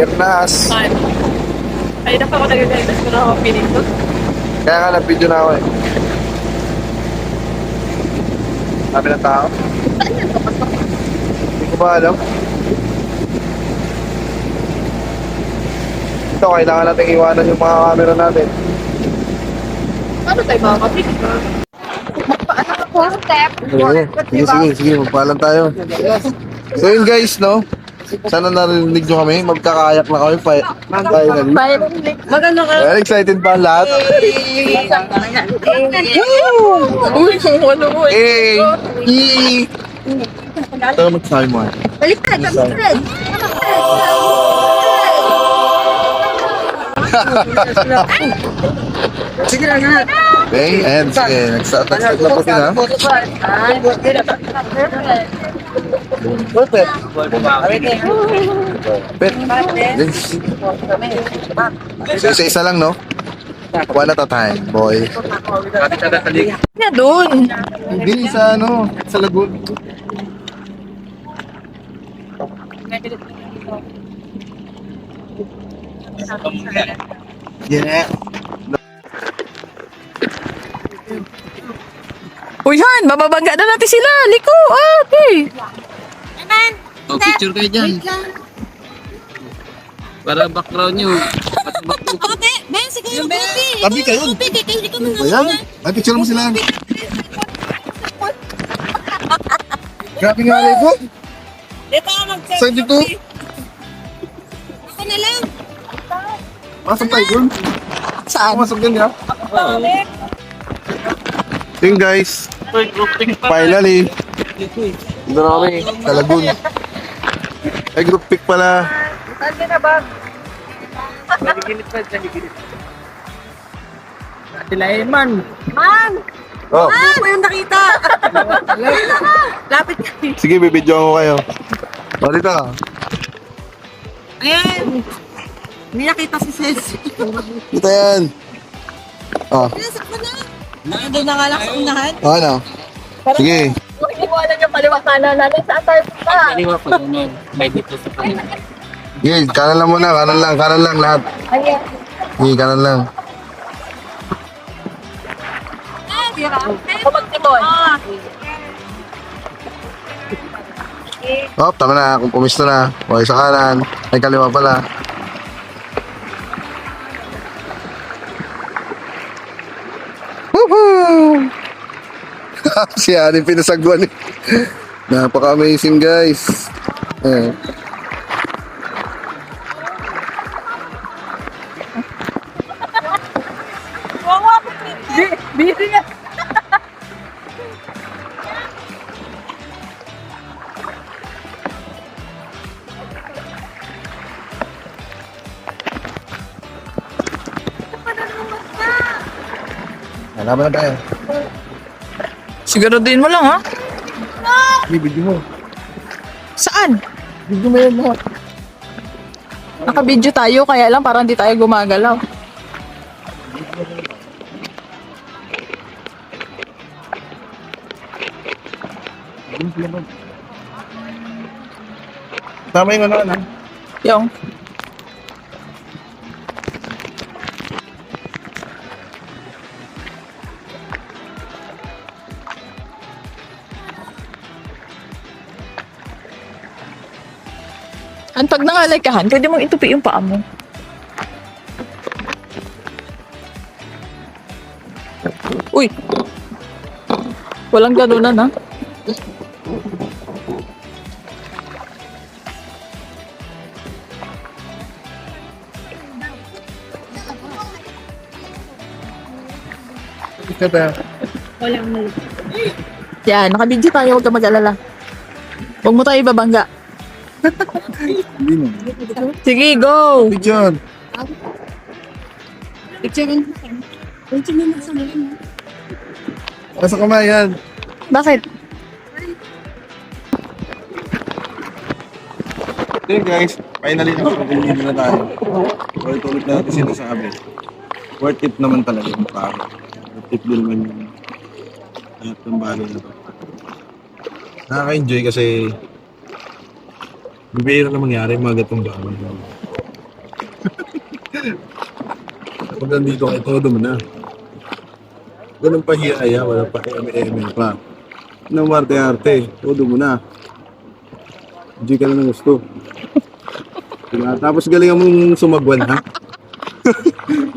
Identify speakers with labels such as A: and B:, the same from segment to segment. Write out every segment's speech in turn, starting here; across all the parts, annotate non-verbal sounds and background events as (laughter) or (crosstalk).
A: Gernas.
B: Ay, ay na pa ako nag-guidance ko na ako pinindot.
A: Kaya nga nag-video na ako eh. Sabi ng tao.
B: Saan yan papasok?
A: Hindi ko ba alam. Ito, kailangan natin iwanan yung mga camera natin.
B: Paano tayo makakapit? Paano ka po? Step.
A: Sige, sige, sige, magpaalam tayo. So yun guys, no? Sana narinig nyo kami, magkakayak na kami pa finally.
B: Maganda ka.
A: Well, excited pa ang lahat.
B: Uy, kung ano mo eh.
A: Eh! Ito magsabi mo eh.
B: Baliktad, baliktad. Sige na nga.
A: Okay, ayan, sige. Nag-start na po sila.
B: Ay,
A: Perfect. Pet. Yes. Isa-isa lang, no? One at a time, boy.
B: Na doon.
A: Hindi sa ano, sa lagoon. Yeah.
B: Uy, Han, mababangga na natin sila. Liko, ate.
C: Oh, picture kayo dyan. Para background nyo. To.
D: Ate, Ben, si Kuya Buti.
A: Tabi kayo.
D: Buti, kay kay ka man.
A: Ayan. Ay, picture mo sila. Grabe nga alay ko.
D: Ito ang mag
A: Saan dito?
D: Ako na lang.
A: Pasok tayo dun.
B: Saan?
A: Pumasok dun, ha? Yun guys. Finally. Dito na kami. Sa lagoon. Ay, group pic pala.
C: Sila Eman.
A: Oh,
B: Ano mo yung nakita? Lapit ka.
A: sige, bibidyo ko kayo. O, dito.
B: Ayan. Hindi nakita si Sis.
A: Dito yan. Oh,
B: Nandun na nga lang sa unahan.
A: oh ano? Sige.
B: Alam yung paliwakanan natin saan tayo punta.
C: Kaliwa pa ganun. May dito sa kanila.
A: Sige, kanan lang muna. Kanan lang, kanan lang lahat.
B: Ayan.
A: Sige, kanan lang.
B: Ako magtimon.
A: Oh, tama na. Kung pumisto na. Okay, sa kanan. Ay, kaliwa pala. Si Ani pinasagwan. eh. Napaka-amazing, guys. Eh.
B: Busy na
A: tayo.
B: Siguraduhin mo lang ha.
A: Bibidyo mo.
B: Saan?
A: Bibidyo mo yan lahat.
B: Nakabidyo tayo kaya lang parang hindi tayo gumagalaw.
A: Tama yung ano, ano?
B: Yung. Ang pag nangalay ka, Han, pwede mong itupi yung paa mo. Uy! Walang ganunan, ha?
A: Ito tayo.
B: Yan, nakabidyo tayo, huwag ka mag-alala. Huwag mo tayo ibabangga. (laughs)
A: Mo.
B: Sige, go!
A: Picture. Nasa kamay yan.
B: Bakit?
A: Yun guys, finally nakapag-ulit na tayo. Ulit-ulit na natin sinasabi. Worth it naman talaga yung paro. Worth it din naman yung lahat ng bagay na to. Nakaka-enjoy kasi bibihira na mangyari yung mga gatong bagay. Kapag nandito ka, todo mo na. Ganun pa hiyaya, wala pa eme-eme pa. Nang arte-arte, todo mo na. Enjoy ka lang ng gusto. Diba? Tapos galing mong sumagwan, ha?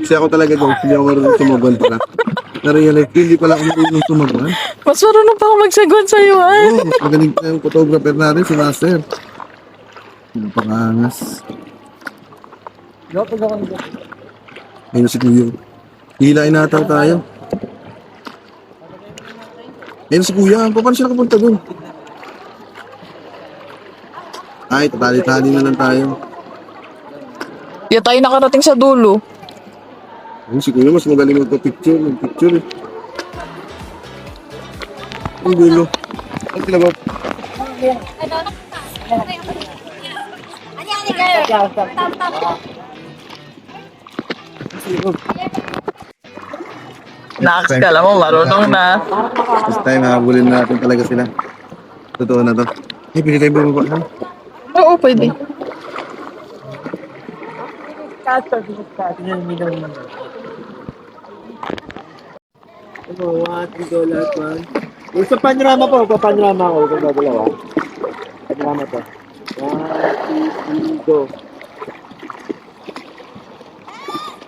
A: Kasi ako talaga daw, hindi ako marunong sumagwan pala. Na-realize ko, hindi pala ako marunong sumagwan.
B: Mas marunong pa ako magsagwan sa'yo, ah.
A: Oo, oh, mas magaling pa yung photographer natin, si Master. Napakangas. Ayun si Kuya. Hilain nata tayo. Ayun si Kuya, paano siya nakapunta dun? Ay, tatali-tali na lang tayo.
B: Di tayo nakarating sa dulo.
A: Ayun, si Kuya mas magaling magpa-picture, mag-picture eh. Ang gulo. Ang kilabot.
B: Naks ka lang mo, marunong na.
A: This time, habulin na natin talaga sila. Totoo na to. Eh, pili tayo bumaba ha?
B: Oo, pwede.
E: Ano, two, go, lahat, man. Sa panorama po, pa panorama ako, kung gagalawa. Panorama to. One, two.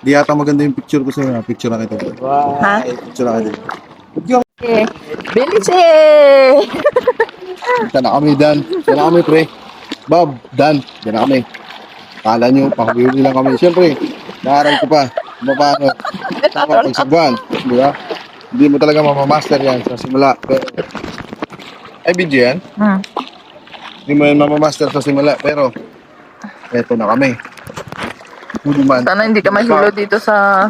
A: Di yata maganda yung picture ko sa'yo. ha? Picture na kita.
E: One,
B: Ha?
A: Picture na kita.
B: Bilis eh!
A: Diyan na kami, Dan. Diyan na kami, pre. Bob, Dan. Diyan na kami. Kala nyo, pakahuli lang kami. Siyempre, naaral ko pa. Paano. Tama pagsagwan. Di ba? Hindi mo talaga mamamaster yan sa simula. Pero, ay, video yan.
B: Hmm.
A: Hindi mo yan mamamaster sa simula. Pero, eto na kami. Huli man.
B: Sana hindi ka mahilo dito sa...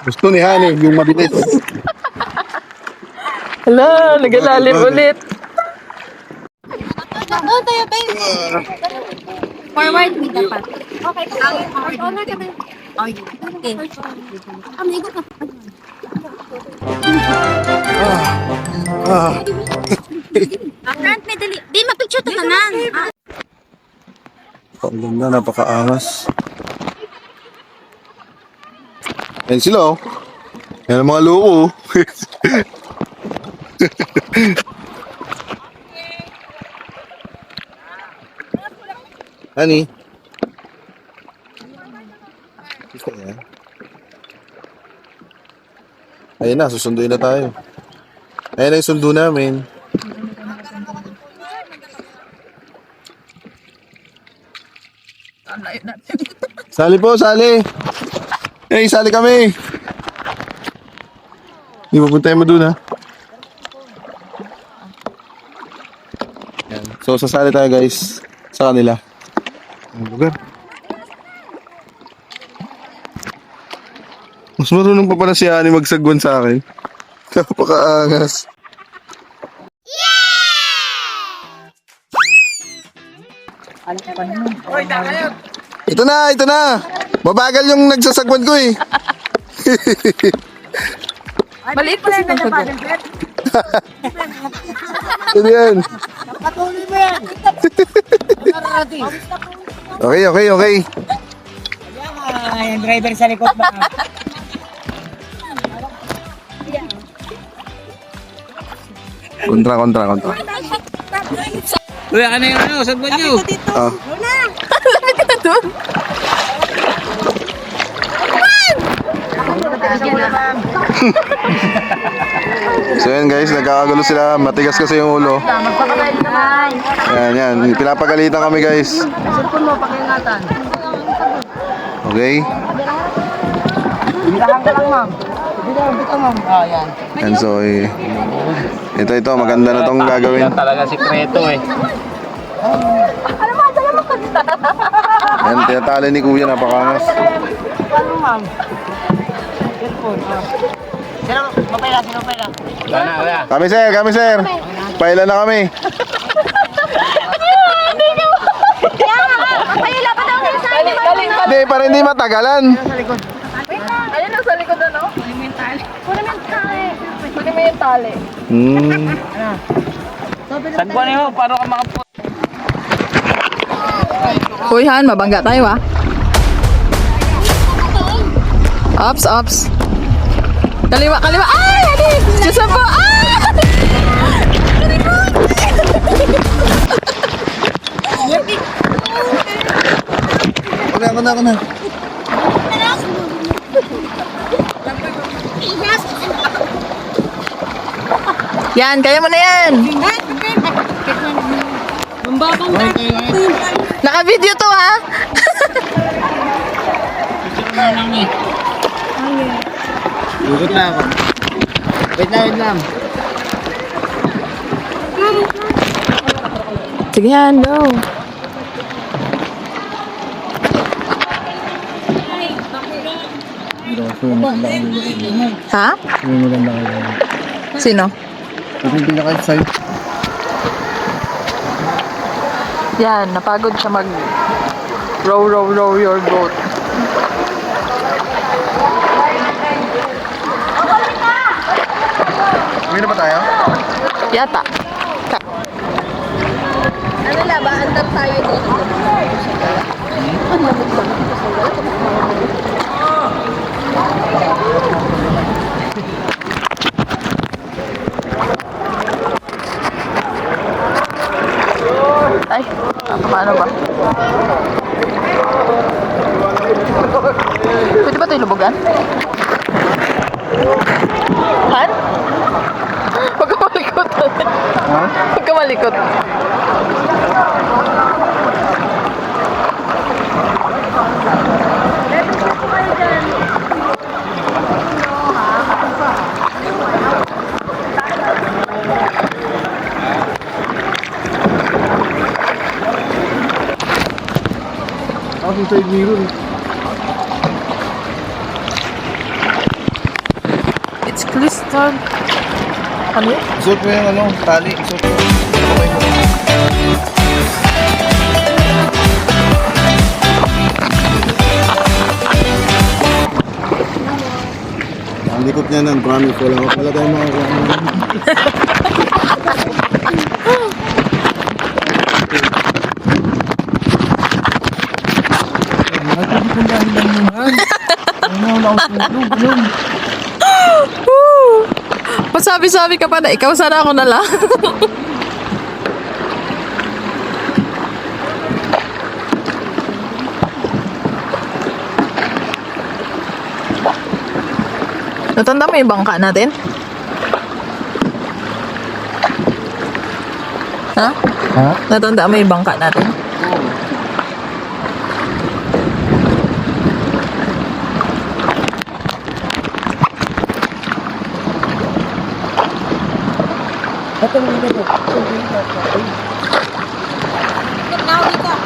A: Gusto ni Hani, yung mabilis. (laughs)
B: Hala, nagalalim ulit.
D: Doon tayo, babe. Forward me dapat. Okay. Forward honor ka ba? Okay. Okay. Amigo ka.
A: Ah,
D: Ah, front me dali. Di, mapicture to tanan. Ah,
A: ang ganda, napakaangas. Ayan sila, oh. Yan ang mga loko. (laughs) Honey. Gusto niya? Na, susunduin na tayo. Ayun na yung sundo namin. (laughs) Sali po, sali. Hey, sali kami. Hindi pupuntahin mo dun, ha? Yan. So, sasali tayo, guys. Sa kanila. Ang lugar. Mas marunong pa pala si Ani magsagwan sa akin. Napakaangas. Ito na, ito na. Mabagal yung nagsasagwan ko eh. (laughs)
B: Maliit pa si Pagod.
A: Ano yan?
E: Patuloy mo yan!
A: Okay, okay, okay.
E: Yung driver sa likod ba?
A: Kontra, kontra, kontra.
C: Uy, ano yung ano, sagwan nyo?
A: Ah. so yan guys, nagkakagulo sila. Matigas kasi yung ulo. Yan, yan. Pinapagalitan kami guys. Okay?
E: Bilahan ka lang, ma'am.
A: Yan, so, eh, ito, ito, maganda na tong gagawin.
C: Yan talaga sikreto eh.
A: Yan, tinatali ni Kuya, napakangas.
C: Wala na, wala.
A: Kami, sir, kami, sir. Paila na kami. Hindi, para hindi matagalan.
B: Ayun, nasa likod ano?
D: Kunin mo yung tali.
B: Kunin mo yung tali.
A: Hmm.
C: Sagpuan mo, paano ka makapu...
B: Uy, Han, mabangga tayo ah. Ops, ops. Kaliwa, kaliwa. Ay, Adi! Diyos po! Ah!
A: Ako na, ako na, ako na.
B: Yan, kaya mo na yan. Naka-video to ha.
C: Ikot na ako. Wait lang, wait lang.
B: Sige yan, go. Ha?
A: May maganda kayo. Pinaka-excite.
B: Yan, napagod siya mag row, row, row your boat.
A: Uwi na ba tayo?
B: Yata.
D: Ano la ba? Andap tayo dito.
B: Ay, paano ba? Pwede ba tayo lubugan? Han? (laughs) Huwag ka malikot. Huwag ka malikot.
A: Side mirror.
B: It's crystal. Ano?
A: Suot mo yung ano, tali. Suot mo. Okay mo. Ang likot niya ng promise, wala ko pala tayo makakuha. (laughs)
B: Pasabi-sabi ka pa na ikaw, sana ako na lang. (laughs) Natanda mo yung bangka natin? Ha?
A: Ha?
B: Natanda mo yung bangka natin?
A: cái
C: này cái này cái này cái này cái
D: nào đi cả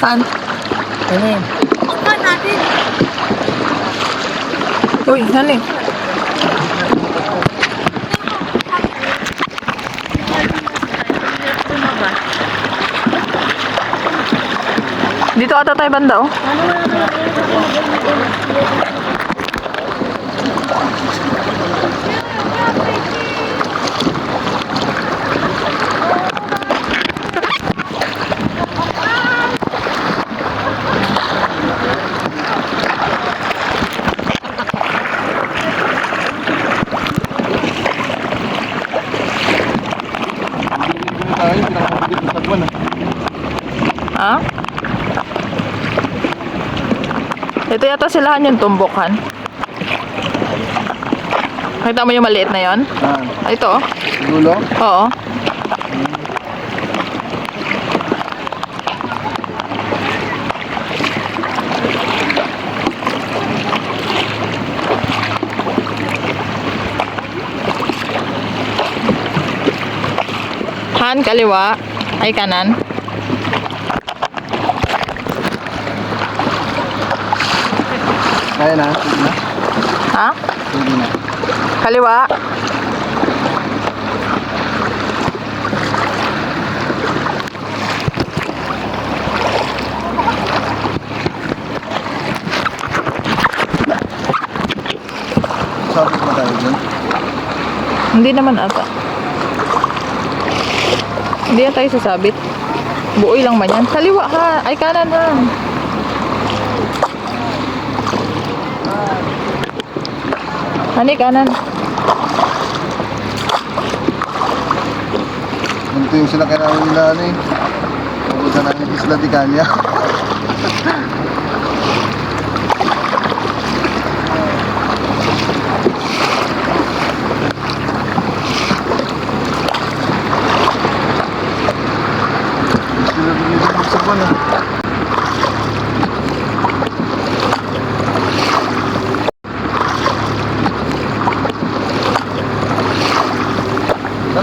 B: Saan?
D: Ano yun? Opa natin.
B: Uy, saan eh? Dito ata tayo banda oh.
A: Tayo,
B: Ito yata silahan yung tumbukan. Nakita mo yung maliit na yon?
A: Ah,
B: Ah, ito oh.
A: dulo.
B: Oo. Han, kaliwa. Ay, kanan.
A: Kaya na, na.
B: Ha?
A: Sige na.
B: Kaliwa.
A: Sabi mo tayo dyan.
B: Hindi naman ata. Hindi yan tayo sasabit. Buoy lang man yan. Kaliwa ha. Ay, kanan ha. Hani, kanan.
A: Ganito yung sila kailangan nila ano eh. Pupunta na yung Isla de Caña. (laughs)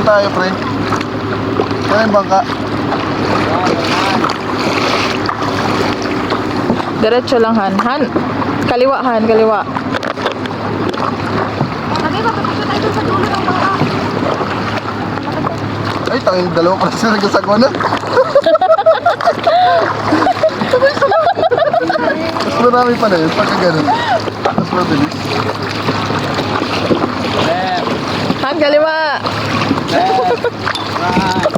A: tayo, pre? Saan yung bangka?
B: Diretso lang, Han. Han. Kaliwa, Han. Kaliwa.
D: Ba, papasok tayo dun sa dulo ng baka.
A: Ay, tangin dalawa pala sila nagkasagwa na. (laughs) Mas marami pa na yun, pagka ganun. Mas mabilis. Bye.